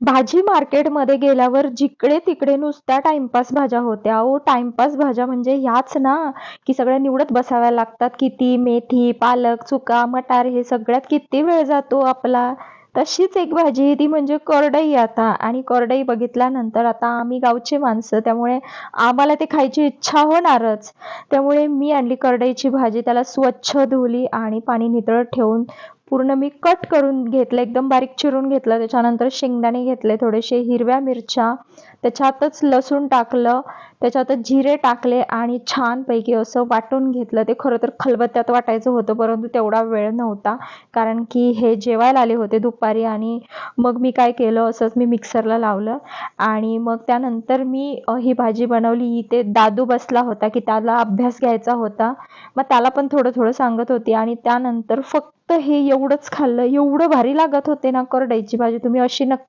भाजी मार्केटमध्ये गेल्यावर जिकडे तिकडे नुसत्या टाइमपास भाज्या होत्या. अहो टाइमपास भाज्या म्हणजे ह्याच ना की सगळ्या निवडत बसाव्या लागतात. किती मेथी पालक चुका मटार हे सगळ्यात किती वेळ जातो आपला? तशीच एक भाजी ती म्हणजे करडई आता. आणि करडई बघितल्यानंतर आता आम्ही गावची माणसं त्यामुळे आम्हाला ते खायची इच्छा होणारच. त्यामुळे मी आणली करडईची भाजी त्याला स्वच्छ धुवली आणि पाणी नितळ ठेवून पूर्ण मी कट करून घेतलं एकदम बारीक चिरून घेतलं. त्याच्यानंतर शेंगदाणे घेतले थोडेसे हिरव्या मिरच्या त्याच्यातच लसूण टाकलं त्याच्यातच जिरे टाकले आणि छानपैकी असं वाटून घेतलं. ते खरं तर खलबत्त्यात वाटायचं होतं परंतु तेवढा वेळ नव्हता. कारण की हे जेवायला आले होते दुपारी आणि मग मी काय केलं असंच मी मिक्सरला लावलं. आणि मग त्यानंतर मी ही भाजी बनवली. ते दादू बसला होता की त्याला अभ्यास घ्यायचा होता. मग त्याला पण थोडं थोडं सांगत होती आणि त्यानंतर फक्त फक्त हे एवढंच खाल्लं एवढं भारी लागत होते ना करडईची भाजी. तुम्ही अशी नक्की